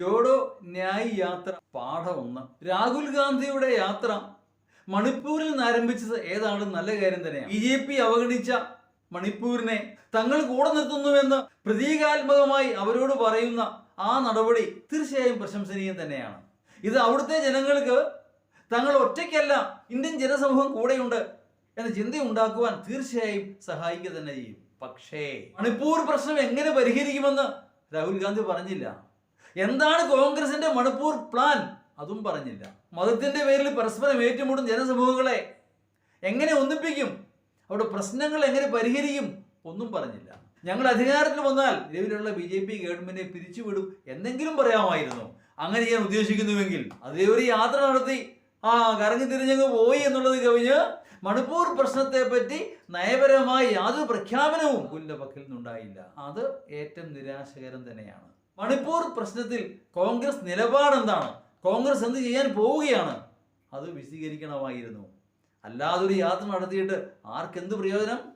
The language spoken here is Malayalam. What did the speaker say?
ജോഡോ ന്യായ് യാത്ര പാഠം ഒന്ന്. രാഹുൽ ഗാന്ധിയുടെ യാത്ര മണിപ്പൂരിൽ നിന്ന് ആരംഭിച്ചത് ഏതാണ്? നല്ല കാര്യം തന്നെയാണ്. ബി ജെ പി അവഗണിച്ച മണിപ്പൂരിനെ തങ്ങൾ കൂടെ നിർത്തുന്നുവെന്ന് പ്രതീകാത്മകമായി അവരോട് പറയുന്ന ആ നടപടി തീർച്ചയായും പ്രശംസനീയം തന്നെയാണ്. ഇത് അവിടുത്തെ ജനങ്ങൾക്ക് തങ്ങൾ ഒറ്റയ്ക്കല്ല ഇന്ത്യൻ ജനസമൂഹം കൂടെയുണ്ട് എന്ന ചിന്ത ഉണ്ടാക്കുവാൻ തീർച്ചയായും സഹായിക്കുക തന്നെ ചെയ്യും. പക്ഷേ മണിപ്പൂർ പ്രശ്നം എങ്ങനെ പരിഹരിക്കുമെന്ന് രാഹുൽ ഗാന്ധി പറഞ്ഞില്ല. എന്താണ് കോൺഗ്രസിന്റെ മണിപ്പൂർ പ്ലാൻ? അതും പറഞ്ഞില്ല. മതത്തിന്റെ പേരിൽ പരസ്പരം ഏറ്റുമുട്ടും ജനസമൂഹങ്ങളെ എങ്ങനെ ഒന്നിപ്പിക്കും? അവിടെ പ്രശ്നങ്ങൾ എങ്ങനെ പരിഹരിക്കും? ഒന്നും പറഞ്ഞില്ല. ഞങ്ങൾ അധികാരത്തിൽ വന്നാൽ നിലവിലുള്ള ബി ജെ പി ഗവൺമെന്റിനെ പിരിച്ചുവിടും എന്തെങ്കിലും പറയാമായിരുന്നു. അങ്ങനെ ഞാൻ ഉദ്ദേശിക്കുന്നുവെങ്കിൽ അതേ ഒരു യാത്ര നടത്തി ആ കറങ്ങി തിരിഞ്ഞങ്ങ് പോയി എന്നുള്ളത് കവിഞ്ഞ് മണിപ്പൂർ പ്രശ്നത്തെ പറ്റി നയപരമായി യാതൊരു പ്രഖ്യാപനവും പുല്ലിന്റെ പക്കൽ നിന്നുണ്ടായില്ല. അത് ഏറ്റവും നിരാശകരം തന്നെയാണ്. മണിപ്പൂർ പ്രശ്നത്തിൽ കോൺഗ്രസ് നിലപാടെന്താണ്? കോൺഗ്രസ് എന്ത് ചെയ്യാൻ പോവുകയാണ്? അത് വിശദീകരിക്കണമായിരുന്നു. അല്ലാതൊരു യാത്ര നടത്തിയിട്ട് ആർക്കെന്ത് പ്രയോജനം?